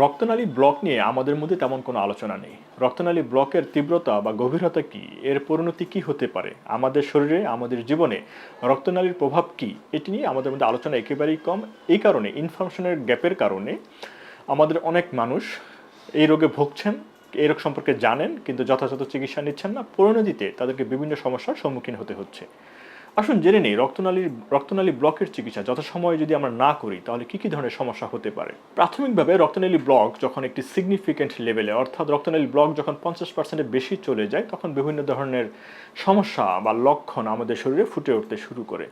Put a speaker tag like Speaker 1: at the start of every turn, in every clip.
Speaker 1: রক্তনালী ব্লক নিয়ে আমাদের মধ্যে তেমন কোনো আলোচনা নেই। রক্তনালী ব্লকের তীব্রতা বা গভীরতা কি? এর পরিণতি কি হতে পারে? আমাদের শরীরে, আমাদের জীবনে রক্তনালীর প্রভাব কি? এটি নিয়ে আমাদের মধ্যে আলোচনা একেবারেই কম। এই কারণে ইনফরমেশনের গ্যাপের কারণে আমাদের অনেক মানুষ এই রোগে ভুগছেন, এই রোগ সম্পর্কে জানেন, কিন্তু যথাযথ চিকিৎসা নিচ্ছেন না। পরিণতিতে তাদেরকে বিভিন্ন সমস্যার সম্মুখীন হতে হচ্ছে। আসুন জেনে নেই, রক্তনালীর, রক্তনালী ব্লকের চিকিৎসা যথাসময়ে যদি আমরা না করি, তাহলে কী কী ধরনের সমস্যা হতে পারে? প্রাথমিকভাবে রক্তনালী ব্লক যখন একটি সিগনিফিকেন্ট লেভেলে অর্থাৎ রক্তনালী ব্লক যখন পঞ্চাশ পার্সেন্টের বেশি চলে যায়, তখন বিভিন্ন ধরনের সমস্যা বা লক্ষণ আমাদের শরীরে ফুটে উঠতে শুরু করে।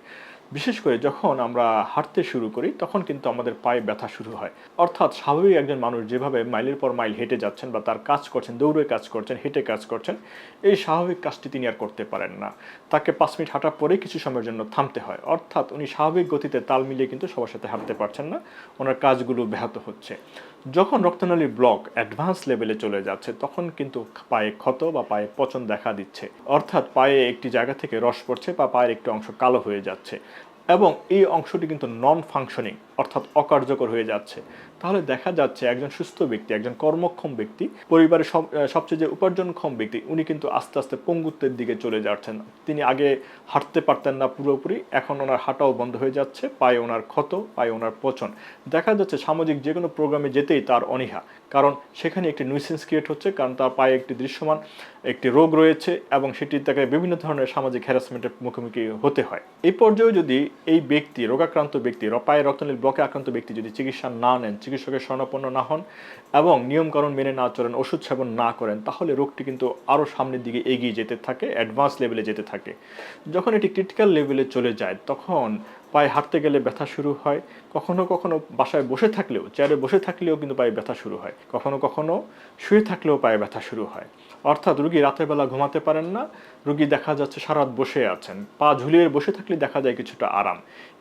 Speaker 1: বিশেষ করে যখন আমরা হাঁটতে শুরু করি, তখন কিন্তু আমাদের পায়ে ব্যথা শুরু হয়। অর্থাৎ স্বাভাবিক একজন মানুষ যেভাবে মাইলের পর মাইল হেঁটে যাচ্ছেন বা তার কাজ করছেন, দৌড়ে কাজ করছেন, হেঁটে কাজ করছেন, এই স্বাভাবিক কাজটি তিনি আর করতে পারেন না। তাকে পাঁচ মিনিট হাঁটার পরে কিছু সময়ের জন্য থামতে হয়। অর্থাৎ উনি স্বাভাবিক গতিতে তাল মিলিয়ে কিন্তু সবার সাথে হাঁটতে পারছেন না। ওনার কাজগুলো ব্যাহত হচ্ছে। যখন রক্তনালী ব্লক অ্যাডভান্স লেভেলে চলে যাচ্ছে, তখন কিন্তু পায়ে ক্ষত বা পায়ে পচন দেখা দিচ্ছে। অর্থাৎ পায়ে একটি জায়গা থেকে রস পড়ছে বা পায়ের একটি অংশ কালো হয়ে যাচ্ছে। এবং এই অংশটি কিন্তু নন ফাংশনিং অর্থাৎ অকার্যকর হয়ে যাচ্ছে। তাহলে দেখা যাচ্ছে একজন সুস্থ ব্যক্তি, একজন কর্মক্ষম ব্যক্তি, পরিবারের সবচেয়ে যে উপার্জনক্ষম ব্যক্তি, উনি কিন্তু আস্তে আস্তে পঙ্গুত্বের দিকে চলে যাচ্ছেন। তিনি আগে হাঁটতে পারতেন না পুরোপুরি, এখন ওনার হাঁটাও বন্ধ হয়ে যাচ্ছে, পায়ে ওনার ক্ষত, পায়ে ওনার পচন। দেখা যাচ্ছে সামাজিক যে কোনো প্রোগ্রামে যেতেই তার অনীহা, কারণ সেখানে একটি নিউসেন্স ক্রিয়েট হচ্ছে, কারণ তার পায়ে একটি দৃশ্যমান, একটি রোগ রয়েছে এবং সেটি তাকে বিভিন্ন ধরনের সামাজিক হ্যারাসমেন্টের মুখোমুখি হতে হয়। এই পর্যায়ে যদি এই ব্যক্তি, রোগাক্রান্ত ব্যক্তি, পায়ে রক্তনীল ব্লকে আক্রান্ত ব্যক্তি যদি চিকিৎসা না নেন চিকিৎসকের স্বর্ণাপন্ন না হন এবং নিয়মকানুন মেনে না চলেন, ওষুধ সেবন না করেন, তাহলে রোগটি কিন্তু আরও সামনের দিকে এগিয়ে যেতে থাকে অ্যাডভান্স লেভেলে যেতে থাকে। যখন এটি ক্রিটিক্যাল লেভেলে চলে যায়, তখন পায়ে হাঁটতে গেলে ব্যথা শুরু হয়। কখনো কখনো বাসায় বসে থাকলেও চেয়ারে বসে থাকলেও কিন্তু পায়ে ব্যথা শুরু হয়। কখনো কখনো শুয়ে থাকলেও পায়ে ব্যথা শুরু হয়। অর্থাৎ রুগী রাতের বেলা ঘুমাতে পারেন না। রুগী দেখা যাচ্ছে সারা রাত বসে আছেন। পা ঝুলিয়ে বসে থাকলে দেখা যায় কিছুটা আরাম।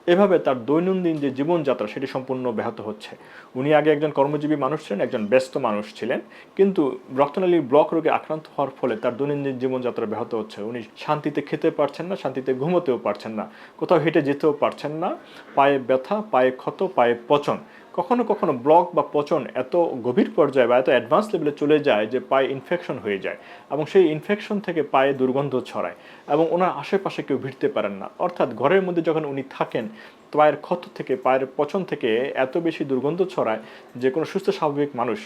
Speaker 1: এভাবে তার দৈনন্দিন যে জীবনযাত্রা, সেটি সম্পূর্ণ ব্যাহত হচ্ছে। উনি আগে একজন কর্মজীবী মানুষ ছিলেন, একজন ব্যস্ত মানুষ ছিলেন। কিন্তু রক্তনালীর ব্লক রোগে আক্রান্ত হওয়ার ফলে তার দৈনন্দিন জীবনযাত্রা ব্যাহত হচ্ছে। উনি শান্তিতে খেতে পারছেন না, শান্তিতে ঘুমোতেও পারছেন না। কোথাও হেঁটে যেতেও পারছেন না। পায়ে ব্যথা পায়ে ক্ষত পায়ে পচন। কখনো কখনো ব্লক বা পচন এত গভীর পর্যায়ে বা এত অ্যাডভান্স লেভেলে চলে যায় যে পায়ে ইনফেকশন হয়ে যায় এবং সেই ইনফেকশন থেকে পায়ে দুর্গন্ধ ছড়ায় এবং ওনার আশেপাশে কেউ ভিড়তে পারেন না। অর্থাৎ ঘরের মধ্যে যখন উনি থাকেন, পায়ের ক্ষত থেকে, পায়ের পচন থেকে এত বেশি দুর্গন্ধ ছড়ায় যে কোনো সুস্থ স্বাভাবিক মানুষ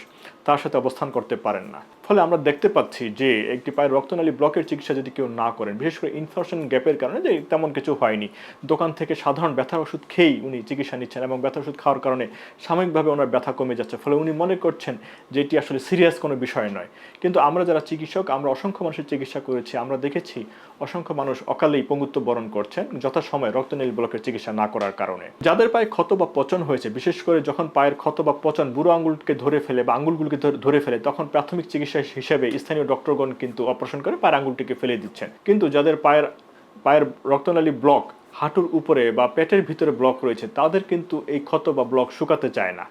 Speaker 1: তার সাথে অবস্থান করতে পারেন না। ফলে আমরা দেখতে পাচ্ছি যে একটি পায়ের রক্তনালী ব্লকের চিকিৎসা যদি কেউ না করেন, বিশেষ করে ইনফেকশন গ্যাপের কারণে, যে তেমন কিছু হয়নি। দোকান থেকে সাধারণ ব্যথার ওষুধ খেয়েই উনি চিকিৎসা নিচ্ছেন এবং ব্যথার ওষুধ খাওয়ার কারণে সাময়িকভাবে ওনার ব্যথা কমে যাচ্ছে, ফলে উনি মনে করছেন যে এটি আসলে সিরিয়াস কোনো বিষয় নয়। কিন্তু আমরা যারা চিকিৎসক, আমরা অসংখ্য মানুষের চিকিৎসা করেছি, আমরা দেখেছি অসংখ্য মানুষ অকালেই পঙ্গুত্ব বরণ করছেন যথাসময়ে রক্তনীল ব্লকের চিকিৎসা না করার কারণে। যাদের পায়ে ক্ষত বা পচন হয়েছে, বিশেষ করে যখন পায়ের ক্ষত বা পচন বুড়ো আঙ্গুলকে ধরে ফেলে বা আঙ্গুলগুলোকে ধরে- ধরে ফেলে, তখন প্রাথমিক চিকিৎসা হিসেবে স্থানীয় ডক্টরগণ কিন্তু অপারেশন করে পায়ের আঙ্গুলটিকে ফেলে দিচ্ছেন। কিন্তু যাদের পায়ের পায়ের রক্তনালী ব্লক হাঁটুর উপরে বা পেটের ভিতরে ব্লক রয়েছে, তাদের কিন্তু এই ক্ষত বা ব্লক শুকাতে চায় না।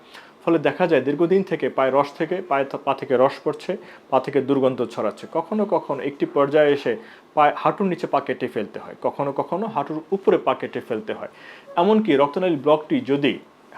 Speaker 1: ফলে দেখা যায় দীর্ঘদিন থেকে পায়ে রস থেকে, পায়ে পা থেকে রস পড়ছে, পা থেকে দুর্গন্ধ ছড়াচ্ছে। কখনো কখনো একটি পর্যায়ে এসে পায়ে হাঁটুর নিচে পা কেটে ফেলতে হয়। কখনো কখনো হাঁটুর উপরে পা কেটে ফেলতে হয়। এমনকি রক্তনালী ব্লকটি যদি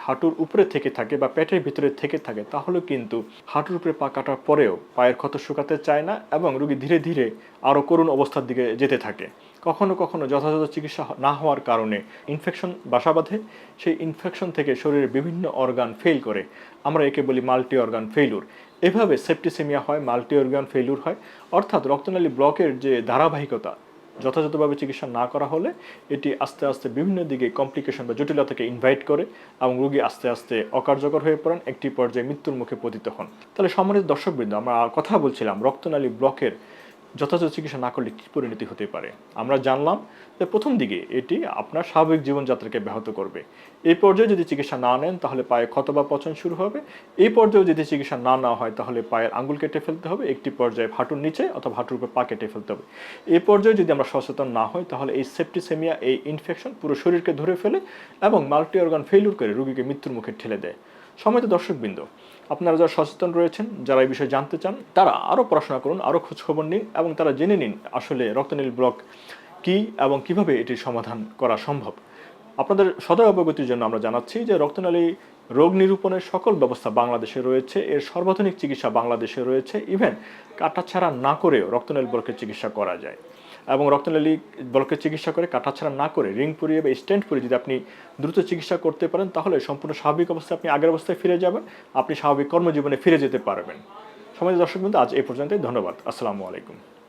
Speaker 1: হাঁটুর উপরে থেকে থাকে বা পেটের ভিতরে থেকে থাকে, তাহলে কিন্তু হাঁটুর উপরে পা কাটার পরেও পায়ের ক্ষত শুকাতে চায় না এবং রোগী ধীরে ধীরে আরও করুণ অবস্থার দিকে যেতে থাকে। কখনো কখনো যথাযথ চিকিৎসা না হওয়ার কারণে ইনফেকশন বাসা বাঁধে, সেই ইনফেকশন থেকে শরীরের বিভিন্ন অর্গান ফেল করে। আমরা একে বলি মাল্টি অর্গান ফেইলুর এভাবে সেপ্টিসেমিয়া হয় মাল্টি অর্গান ফেইলুর হয়, অর্থাৎ রক্তনালী ব্লকের যে ধারাবাহিকতা, যথাযথভাবে চিকিৎসা না করা হলে এটি আস্তে আস্তে বিভিন্ন দিকে কমপ্লিকেশন বা জটিলতাকে ইনভাইট করে এবং রোগী আস্তে আস্তে অকার্যকর হয়ে পড়েন, একটি পর্যায়ে মৃত্যুর মুখে পতিত হন। তাহলে সম্মানিত দর্শকবৃন্দ, আমরা কথা বলছিলাম রক্তনালী ব্লকের যথাযথ চিকিৎসা না করলে কী পরিণতি হতে পারে? আমরা জানলাম যে প্রথম দিকে এটি আপনার স্বাভাবিক জীবনযাত্রাকে ব্যাহত করবে। এই পর্যায়ে যদি চিকিৎসা না নেন, তাহলে পায়ে ক্ষত বা পচন শুরু হবে। এই পর্যায়েও যদি চিকিৎসা না নেওয়া হয়, তাহলে পায়ের আঙ্গুল কেটে ফেলতে হবে, একটি পর্যায়ে হাঁটুর নিচে অথবা হাঁটুর উপর পা কেটে ফেলতে হবে। এই পর্যায়ে যদি আমরা সচেতন না হই, তাহলে এই সেপ্টিসেমিয়া, এই ইনফেকশন পুরো শরীরকে ধরে ফেলে এবং মাল্টি অর্গান ফেইলুর করে রুগীকে মৃত্যুর মুখে ঠেলে দেয়। সময়ত দর্শকবৃন্দ, আপনারা যারা সচেতন রয়েছেন, যারা এই বিষয়ে জানতে চান, তারা আরও পড়াশোনা করুন আরও খোঁজখবর নিন এবং তারা জেনে নিন আসলে রক্তনীল ব্লক কী এবং কীভাবে এটির সমাধান করা সম্ভব। আপনাদের সদয় অবগতির জন্য আমরা জানাচ্ছি যে রক্তনালী রোগ নিরূপণের সকল ব্যবস্থা বাংলাদেশে রয়েছে, এর সর্বাধুনিক চিকিৎসা বাংলাদেশে রয়েছে, ইভেন কাটা ছাড়া না করেও রক্তনালী ব্লকের চিকিৎসা করা যায়। এবং রক্তনালী ব্লকের চিকিৎসা করে কাটাছাড়া না করে রিং পরিয়ে বা স্ট্যান্ড পরিয়ে যদি আপনি দ্রুত চিকিৎসা করতে পারেন, তাহলে সম্পূর্ণ স্বাভাবিক অবস্থায় আপনি আগের অবস্থায় ফিরে যাবেন, আপনি স্বাভাবিক কর্মজীবনে ফিরে যেতে পারবেন। সমাজ দর্শক বন্ধু আজ এই পর্যন্তই। ধন্যবাদ। আসসালামু আলাইকুম।